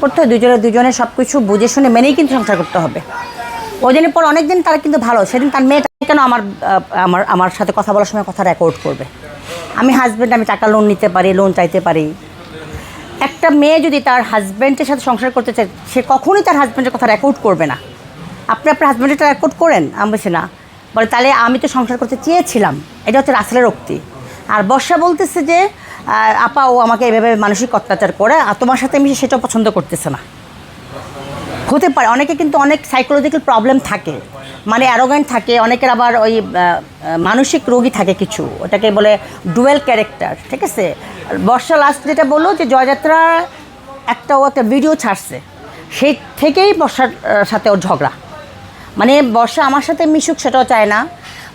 করতে হয়, দুজনে দুজনে সব কিছু বুঝে শুনে মেনেই কিন্তু সংসার করতে হবে। ওই দিনের পর অনেক দিন তারা কিন্তু ভালো, সেদিন তার মেয়েটা কেন আমার আমার আমার সাথে কথা বলার সময় কথা রেকর্ড করবে? আমি হাজব্যান্ড আমি টাকা লোন নিতে পারি লোন চাইতে পারি। একটা মেয়ে যদি তার হাজব্যান্ডের সাথে সংসার করতে চায়, সে কখনোই তার হাজব্যান্ডের কথা রেকর্ড করবে না। আপনি আপনার হাজব্যান্ডেরটা রেকর্ড করেন? আমি বলছি, না। বলে, তাহলে আমি তো সংসার করতে চেয়েছিলাম। এটা হচ্ছে রাসেলের উক্তি। আর বর্ষা বলতেছে যে আহ, আপা ও আমাকে এভাবে মানসিক অত্যাচার করে আর তোমার সাথে আমি সেটাও পছন্দ করতেছে না। হতে পারে অনেকে কিন্তু অনেক সাইকোলজিক্যাল প্রবলেম থাকে মানে অ্যারোগেন্ট থাকে অনেকের আবার ওই মানসিক রোগী থাকে কিছু ওটাকে বলে ডুয়েল ক্যারেক্টার ঠিক আছে? আর বর্ষা লাস্ট যেটা বলল যে জয়যাত্রা একটা ও একটা ভিডিও ছাড়ছে সেই থেকেই বর্ষার সাথে ওর ঝগড়া। মানে বর্ষা আমার সাথে মিশুক সেটাও চায় না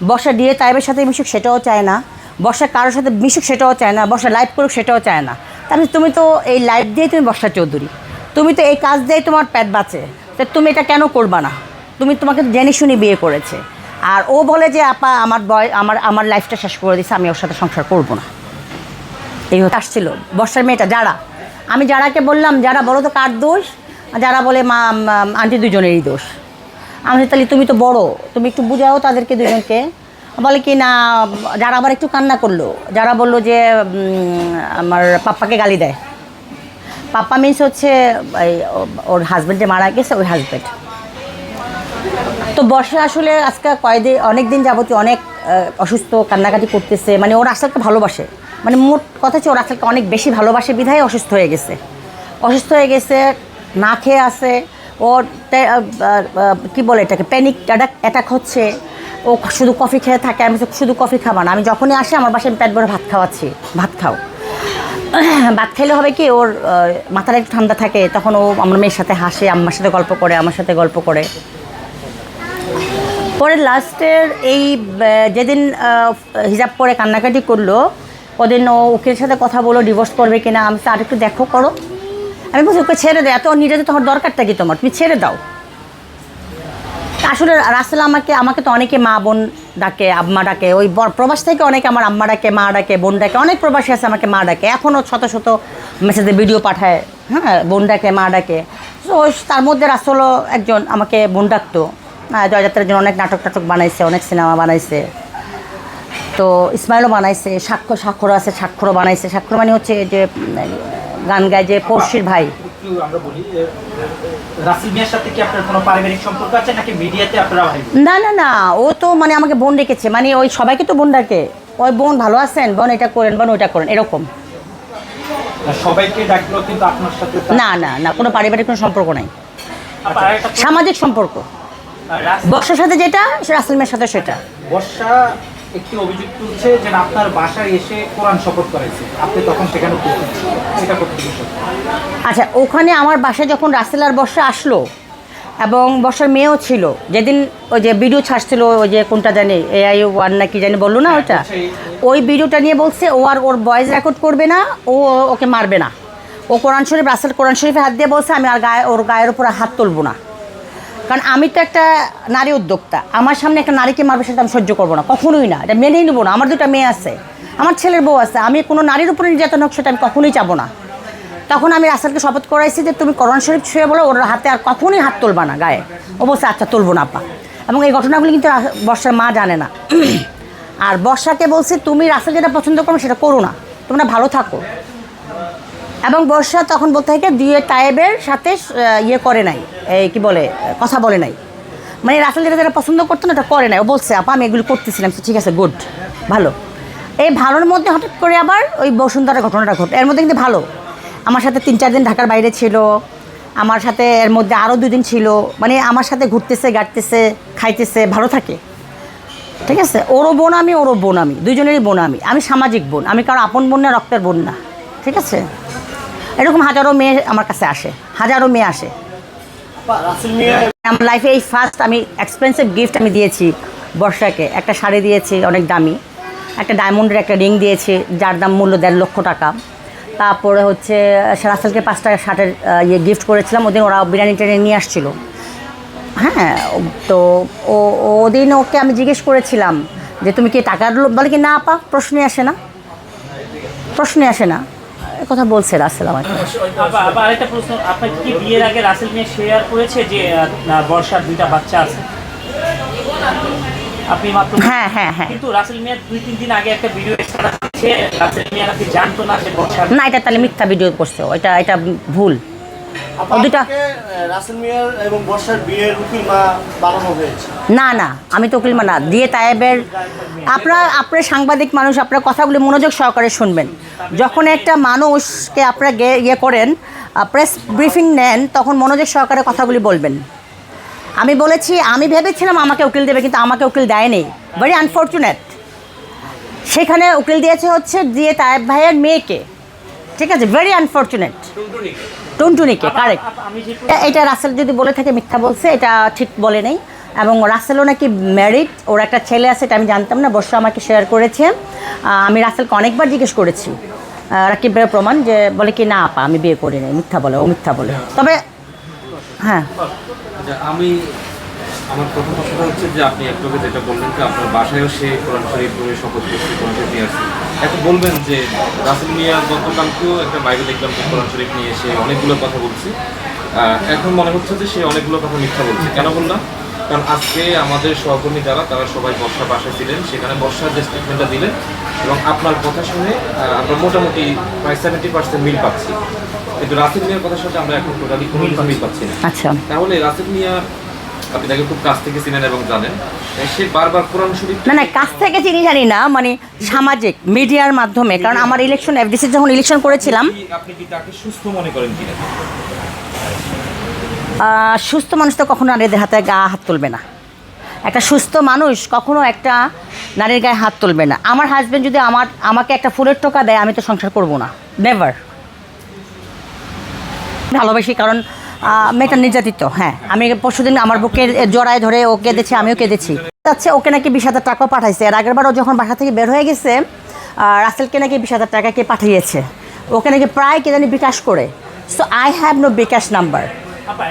বর্ষা ডিএ তাইবের সাথে মিশুক সেটাও চায় না বর্ষা কারোর সাথে মিশুক সেটাও চায় না, বর্ষা লাইভ করুক সেটাও চায় না। তাহলে তুমি তো এই লাইভ দিয়ে তুমি বর্ষা চৌধুরী। তুমি তো এই কাজ দিয়ে তোমার পেট বাঁচে। তো তুমি এটা কেন করবা না? তুমি তোমাকে জেনে শুনে বিয়ে করেছে। আর ও বলে যে, আপা, আমার বয় আমার আমার লাইফটা শেষ করে দিছে, আমি ওর সাথে সংসার করব না। এই হতে আসছিল বর্ষার মেয়েটা, যারা। আমি যারাকে বললাম, যারা বলো তো কার দোষ? যারা বলে, মা- আন্টি দুজনেরই দোষ। আমি তাহলে তুমি তো বড়, তুমি একটু বুঝাও তাদেরকে দুজনকে। বলে কি, না, যারা আবার একটু কান্না করল, যারা বলল যে আমার পাপ্পাকে গালি দেয়। পাপ্পা মিন্স হচ্ছে ওর হাজব্যান্ড যে মারা গেছে, ওই হাজব্যান্ড তো বর্ষা আসলে আজকে কয়েকদিন অনেক দিন যাবতীয় অনেক অসুস্থ, কান্নাকাটি করতেছে মানে ওর আসলকে ভালোবাসে। মানে মোট কথা হচ্ছে, ওর আসলকে অনেক বেশি ভালোবাসে, বিধায় অসুস্থ হয়ে গেছে। অসুস্থ হয়ে গেছে, না খেয়ে আসে ওর কি বলে এটাকে প্যানিক অ্যাটাক হচ্ছে ও শুধু কফি খেয়ে থাকে, আমি শুধু কফি খাবা না। আমি যখনই আসি, আমার বাসায় পেট ভরে ভাত খাওয়াচ্ছি, ভাত খাও। ভাত খেলে হবে কি, ওর মাথাটা একটু ঠান্ডা থাকে, তখন ও আমার মেয়ের সাথে হাসে, আম্মার সাথে গল্প করে, আমার সাথে গল্প করে। পরে লাস্টের এই যেদিন হিজাব পরে কান্নাকাটি করল, ওদিন ও উকিলের সাথে কথা বলো ডিভোর্স করবে কিনা, আমি তো আর একটু দেখো করো। আমি বলছি, ওকে ছেড়ে দে, এত নিজেদের তোমার দরকারটা কি তোমার? তুমি ছেড়ে দাও। আসলে রাসেল আমাকে আমাকে তো অনেকে মা বোন ডাকে, আম্মা ডাকে। ওই প্রবাস থেকে অনেকে আমার আম্মা ডাকে, মা ডাকে, বোন ডাকে। অনেক প্রবাসী আছে আমাকে মা ডাকে। এখনও শত শত মেসেজে ভিডিও পাঠায়। হ্যাঁ বোন ডাকে, মা ডাকে। তো তার মধ্যে রাসেলও একজন আমাকে বোন ডাকতো। জয়যাত্রার জন্য অনেক নাটক টাটক বানাইছে, অনেক সিনেমা বানাইছে। তো ইসমাইলও বানাইছে, সাক্ষ্য স্বাক্ষর আছে স্বাক্ষরও বানাইছে। স্বাক্ষর মানে হচ্ছে যে গান গায় যে পড়শির ভাই। একটু আমরা বলি রাসেল মিয়ার সাথে কি আপনার কোনো পারিবারিক সম্পর্ক আছে নাকি মিডিয়াতে আপনারা ভাই? না না না ও তো মানে আমাকে বোন ডেকেছে মানে ওই সবাইকে তো বোন ডাকে। ওই বোন ভালো আছেন বোন এটা করেন বোন ওইটা করেন এরকম। সবাইকে ডাকলো কিন্তু আপনার সাথে না না না কোনো পারিবারিক কোনো সম্পর্ক নাই। প্রশ্ন, সামাজিক সম্পর্ক। বর্ষার সাথে যেটা রাসেল মেয়ের সাথে সেটা। বর্ষা একটি অভিযোগ তুলছে যে আপনার বাসায় এসে কোরআন শপথ করাইছে। আপনি তখন সেখানে আচ্ছা ওখানে আমার বাসায় যখন রাসেল আর বর্ষা আসলো এবং বর্ষার মেয়েও ছিল যেদিন ওই যে ভিডিও ছাড়ছিল ওই যে কোনটা জানি এআই ওয়ান না কি জানি বলল না ওইটা ওই ভিডিওটা নিয়ে বলছে ও আর ওর ভয়েস রেকর্ড করবে না ও ওকে মারবে না। ও কোরআন শরীফ রাসেল কোরআন শরীফে হাত দিয়ে বলছে আমি আর গায়ে ওর গায়ের উপর হাত তুলবো না। কারণ আমি তো একটা নারী উদ্যোক্তা। আমার সামনে একটা নারীকে মারবে সেটা আমি সহ্য করব না, কখনোই না। এটা মেনেই নেব না। আমার দুটা মেয়ে আছে, আমার ছেলের বউ আছে। আমি কোনো নারীর উপরে নির্যাতন হোক, সেটা আমি কখনোই চাবো না। তখন আমি রাসেলকে শপথ করাইছি যে, তুমি কোরআন শরীফ ছুঁয়ে বলো, ওর হাতে আর কখনোই হাত তুলবা না, গায়ে। ও বলছে আচ্ছা তুলবো না, আপা। এবং এই ঘটনাগুলি কিন্তু বর্ষার মা জানে না। আর বর্ষাকে বলছে, তুমি রাসেল যেটা পছন্দ করো, সেটা করো না। তোমরা ভালো থাকো। এবং বর্ষা তখন বলতে থাকে দিয়ে টাইবের সাথে ইয়ে করে নাই। এই কি বলে, কথা বলে নাই। মানে রাসেল যেটা যেটা পছন্দ করতো না, ওটা করে নাই। ও বলছে, আপা, আমি এগুলো করতেছিলাম ঠিক আছে গুড ভালো। এই ভালোর মধ্যে হঠাৎ করে আবার ওই বসুন্ধরা ঘটনাটা ঘটে, এর মধ্যে কিন্তু ভালো। আমার সাথে তিন চার দিন ঢাকার বাইরে ছিল, আমার সাথে এর মধ্যে আরও দুদিন ছিল। মানে আমার সাথে ঘুরতেছে, গাড়তেছে, খাইতেছে, ভালো থাকে। ঠিক আছে? ওরও বোন আমি, ওরও বোন আমি। দুজনেরই বোন আমি। আমি সামাজিক বোন। আমি কারও আপন বোন না, রক্তের বোন না। ঠিক আছে? এরকম হাজারো মেয়ে আমার কাছে আসে, হাজারো মেয়ে আসে। আমার লাইফে এই ফার্স্ট আমি এক্সপেন্সিভ গিফট আমি দিয়েছি বর্ষাকে। একটা শাড়ি দিয়েছি, অনেক দামি। একটা ডায়মন্ডের একটা রিং দিয়েছি, যার দাম মূল্য দেড় লক্ষ টাকা। তারপরে হচ্ছে রাসেলকে পাঁচটা শার্টের ইয়ে গিফট করেছিলাম, ওদিন ওরা বিরিয়ানি টেনে নিয়ে আসছিল। হ্যাঁ তো ও ওদিন ওকে আমি জিজ্ঞেস করেছিলাম যে, তুমি কি টাকার লোভ? বলে কি, না, আপা, প্রশ্নই আসে না। প্রশ্নই আসে না। কথা বলছে রাসেল আমাকে। আরেকটা প্রশ্ন আপনার কি বিয়ের আগে রাসেল নিয়ে শেয়ার করেছে যে বর্ষার দুইটা বাচ্চা আছে? আপনি মাত্র হ্যাঁ হ্যাঁ হ্যাঁ। কিন্তু রাসেল মিয়া দুই তিন দিন আগে একটা ভিডিও রাসেল মিয়া নাকি জানতো না যে বর্ষা না এটা তাহলে মিথ্যা ভিডিও করছে ওইটা এটা ভুল। দুটা রাসেল মিয়ার এবং বর্ষার বিয়ের উকিল মা বানানো হয়েছে। না না আমি তো উকিল না দিয়ে তায়েবের আপনার আপনার সাংবাদিক মানুষ আপনার কথাগুলি মনোযোগ সহকারে শুনবেন। যখন একটা মানুষকে আপনারা গে- ইয়ে করেন প্রেস ব্রিফিং নেন তখন মনোযোগ সহকারে কথাগুলি বলবেন। আমি বলেছি আমি ভেবেছিলাম আমাকে উকিল দেবে কিন্তু আমাকে উকিল দেয়নি। ভেরি আনফর্চুনেট সেখানে উকিল দিয়েছে হচ্ছে দিয়ে তায়েব ভাইয়ের মেয়েকে। ঠিক আছে? ভেরি আনফর্চুনেট টুনটুনিকে কারেক্ট এটা রাসেল যদি বলে থাকে মিথ্যা বলছে এটা ঠিক বলে নেই। এবং রাসেলও নাকি ম্যারিড ওর একটা ছেলে আছে এটা আমি জানতাম না বর্ষা আমাকে শেয়ার করেছে। আমি রাসেলকে অনেকবার জিজ্ঞেস করেছি। রাকিব ভাইয়ের প্রমাণ যে বলে কি না আপা আমি বিয়ে করি নাই মিথ্যা বলে ও মিথ্যা বলে। তবে হ্যাঁ। আচ্ছা আমি আমার প্রথম কথাটা হচ্ছে যে আপনি একটু যেটা বললেন যে আপনার বাসায়ও সে কোরআন শরীফ পড়ে শপথ করছে কোরআন শরীফ নিয়ে আসছে। এখন বলবেন যে রাসেল মিয়া গতকালকেও একটা বাইরে দেখলাম যে কোরআন শরীফ নিয়ে এসে অনেকগুলো কথা বলছে। এখন মনে হচ্ছে যে সে অনেকগুলো কথা মিথ্যা বলছে। কেন বললাম? কারণ আজকে আমাদের সহকর্মী যারা তারা সবাই বর্ষা বাসায় ছিলেন সেখানে বর্ষার যে স্টেটমেন্টটা দিলেন এবং আপনার কথা শুনে আমরা মোটামুটি প্রায় সেভেন্টি পার্সেন্ট মিল পাচ্ছি। কিন্তু রাসেল মিয়ার কথার সাথে আমরা এখন টোটালি কোনো মিল পাচ্ছি না। আচ্ছা। তাহলে রাসেল মিয়া আপনি তাকে খুব কাছ থেকে চিনেন এবং জানেন। সে বারবার কোরআন শরীফ না না কাছ থেকে চিনি জানি না মানে সামাজিক মিডিয়ার মাধ্যমে কারণ আমার ইলেকশন এফডিসি যখন ইলেকশন করেছিলাম আপনি কি তাকে সুস্থ মনে করেন কিনা? সুস্থ মানুষ তো কখনো নারীদের হাতে গা হাত তুলবে না। একটা সুস্থ মানুষ কখনো একটা নারীর গায়ে হাত তুলবে না। আমার হাজব্যান্ড যদি আমার আমাকে একটা ফুলের টোকা দেয় আমি তো সংসার করব না। নেভার ভালোবাসি কারণ মেয়েটা নির্যাতিত হ্যাঁ। আমি পরশুদিন আমার বুকে জড়ায় ধরে ও কেঁদেছে, আমিও কেঁদেছি। আচ্ছা ওকে নাকি বিশ হাজার টাকা পাঠাইছে। আর আগের বার ও যখন বাসা থেকে বের হয়ে গেছে রাসেলকে নাকি বিশ হাজার টাকা কে পাঠিয়েছে। ওকে নাকি প্রায় কে জানি বিকাশ করে। So I have no bKash number.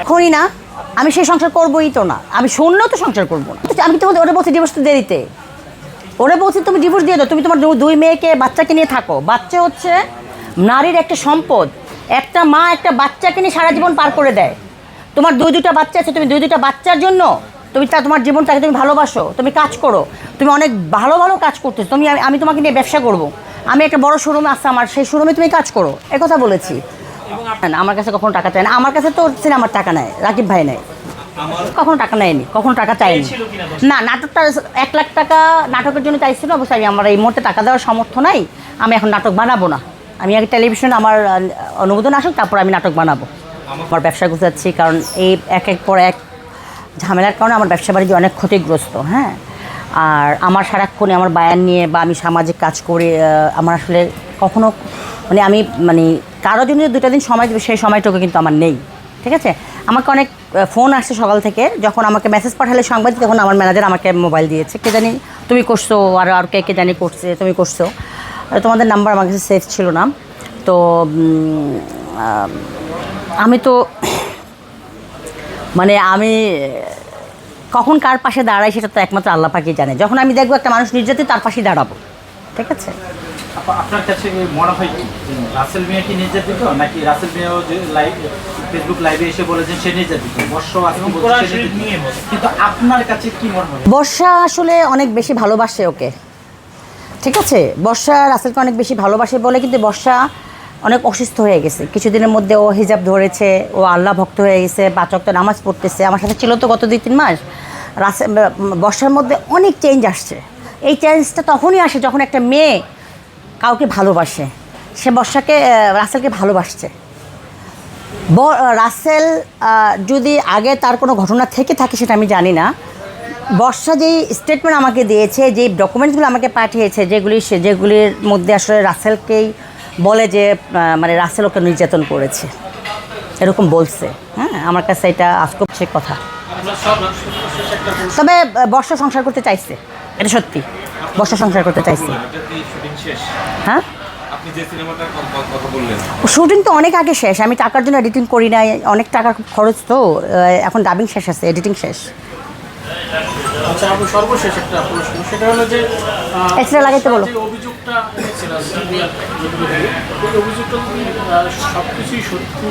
এখনই না, আমি সেই সংসার করবোই তো না। আমি শুনলেও তো সংসার করব না। আমি তো বলতে- ওরা বলছি ডিভোর্স তো দিতে ওরা বলছি তুমি ডিভোর্স দিয়ে দাও। তুমি তোমার দুই মেয়েকে, বাচ্চাকে নিয়ে থাকো। বাচ্চা হচ্ছে নারীর একটা সম্পদ। একটা মা একটা বাচ্চাকে নিয়ে সারা জীবন পার করে দেয়। তোমার দুই দুটা বাচ্চা আছে তুমি দুই দুটা বাচ্চার জন্য তুমি তা তোমার জীবনটাকে তুমি ভালোবাসো তুমি কাজ করো তুমি অনেক ভালো ভালো কাজ করতেছো। তুমি আমি- তোমাকে নিয়ে ব্যবসা করব। আমি একটা বড় শোরুম আছে আমার সেই শোরুমে তুমি কাজ করো। এ কথা বলেছি। আমার কাছে কখনো টাকা চায় না। আমার কাছে তো সিনেমার টাকা নেয় রাকিব ভাই নেয় কখনো টাকা নেয়নি কখনো টাকা দশ না নাটকটা এক লাখ টাকা নাটকের জন্য চাইছিল অবশ্যই আমার এই মুহূর্তে টাকা দেওয়ার সামর্থ্য নাই। আমি এখন নাটক বানাবো না। আমি আগে টেলিভিশন আমার অনুমোদন আসুক, তারপর আমি নাটক বানাবো। আমার ব্যবসা গুছাচ্ছি, কারণ এই এক এক পর এক ঝামেলার কারণে আমার ব্যবসা বাণিজ্য অনেক ক্ষতিগ্রস্ত হ্যাঁ? আর আমার সারাক্ষণে আমার বায়ান নিয়ে বা আমি সামাজিক কাজ করে আমার আসলে কখনো মানে আমি মানে কারও যে দুটা দিন সময় দেবে, সেই সময়টুকু কিন্তু আমার নেই, ঠিক আছে? আমাকে অনেক ফোন আসছে সকাল থেকে, যখন আমাকে মেসেজ পাঠালে সাংবাদিক, তখন আমার ম্যানেজার আমাকে মোবাইল দিয়েছে, কে জানি তুমি করছ, আর আর কে কে জানি করছে, তুমি করছ। তোমাদের নাম্বার আমার কাছে সেভ ছিল না। তো আমি তো মানে আমি কখন কার পাশে দাঁড়াই সেটা তো একমাত্র আল্লাহ পাকি জানে। যখন আমি দেখব একটা মানুষ নির্যাতিত তার পাশেই দাঁড়াবো। ঠিক আছে? আপনার কাছে মনে হয় কি? রাসেল মিয়া কি নির্যাতিত? নাকি রাসেল মিয়াও যে লাইভ ফেসবুক লাইভে এসে বলেছেন সে নির্যাতিত? বর্ষ। কিন্তু আপনার কাছে কি মনে হয়? বর্ষা আসলে অনেক বেশি ভালোবাসে ওকে। ঠিক আছে, বর্ষা রাসেলকে অনেক বেশি ভালোবাসে বলে, কিন্তু বর্ষা অনেক অসুস্থ হয়ে গেছে। কিছুদিনের মধ্যে ও হিজাব ধরেছে, ও আল্লাহ ভক্ত হয়ে গেছে, পাচক তো নামাজ পড়তেছে। আমার সাথে ছিল তো গত দুই তিন মাস। রাসে বর্ষার মধ্যে অনেক চেঞ্জ আসছে। এই চেঞ্জটা তখনই আসে যখন একটা মেয়ে কাউকে ভালোবাসে। সে বর্ষাকে রাসেলকে ভালোবাসছে। রাসেল যদি আগে তার কোনো ঘটনা থেকে থাকে সেটা আমি জানি না। বর্ষা যেই স্টেটমেন্ট আমাকে দিয়েছে, যেই ডকুমেন্টসগুলো আমাকে পাঠিয়েছে, যেগুলি সে যেগুলির মধ্যে আসলে রাসেলকেই বলে যে মানে রাসেল ওকে নির্যাতন করেছে। এরকম বলছে। হ্যাঁ আমার কাছে এটা আজকব সে কথা। তবে বর্ষা সংসার করতে চাইছে। এটা সত্যি। বর্ষা সংসার করতে চাইছে। হ্যাঁ? যে শুটিং তো অনেক আগে শেষ। আমি টাকার জন্য এডিটিং করি নাই। অনেক টাকা খরচ তো এখন ডাবিং শেষ আছে এডিটিং শেষ। আচ্ছা সর্বশেষ একটা প্রশ্ন। সেটা হলো যে এক্সরে লাগাইতে বলো। যে অভিযোগটা সিনিয়র অভিযোগটা যদি সত্যি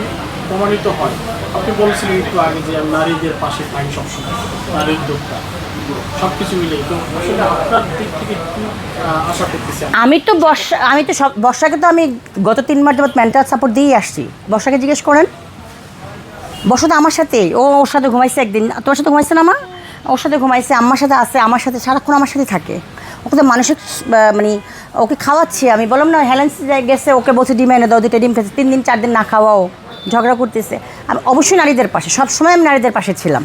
প্রমাণিত হয়? আপনি বলছিলেন একটু আগে যে নারীদের পাশে পাই সবসময় নারীর উদ্যোক্তা থেকে আমি তো বর্ষা আমি তো সব বর্ষাকে তো আমি গত তিন মাস যাবত মেন্টাল সাপোর্ট দিয়েই আসছি। বর্ষাকে জিজ্ঞেস করেন। বর্ষা তো আমার সাথে ও ওর সাথে ঘুমাইছে একদিন। তোমার সাথে ঘুমাইছে না মা? ওর সাথে ঘুমাইছে আমার সাথে আছে, আমার সাথে, সারাক্ষণ আমার সাথে থাকে। ওকে তো মানসিক মানে ওকে খাওয়াচ্ছি আমি। বললাম, না হেলেন্স গেছে, ওকে বলছে ডিম এনে দাও দুটো ডিম খেয়েছে, তিন দিন চার দিন না খাওয়াও, ঝগড়া করতেছে। আমি অবশ্যই নারীদের পাশে সবসময় আমি নারীদের পাশে ছিলাম।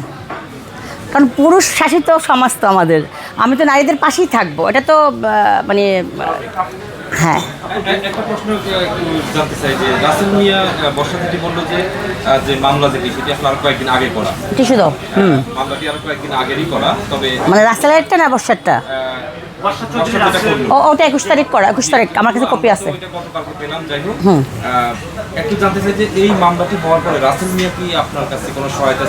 কারণ পুরুষ শাসিত সমাজ তো আমাদের। আমি তো নারীদের পাশেই থাকব। এটা তো মানে হ্যাঁ। একটা প্রশ্ন জানতে চাই যে রাসেল মিয়া আহ, বর্ষা যেটি বলল যে যে মামলা যেটি সেটি আসলে আরও কয়েকদিন আগে করা। টিসু দাও। হুম। মামলাটি আরও কয়েকদিন আগেরই করা তবে মানে রাস্তাঘাটটা না বর্ষারটা? ও ওটা একুশ তারিখ করা একুশ তারিখ আমার কাছে কপি আছে। একটু জানতে চাই যে এই মামলাটি হওয়ার পরে রাসেল মিয়া কি আপনার কাছে কোনো সহায়তা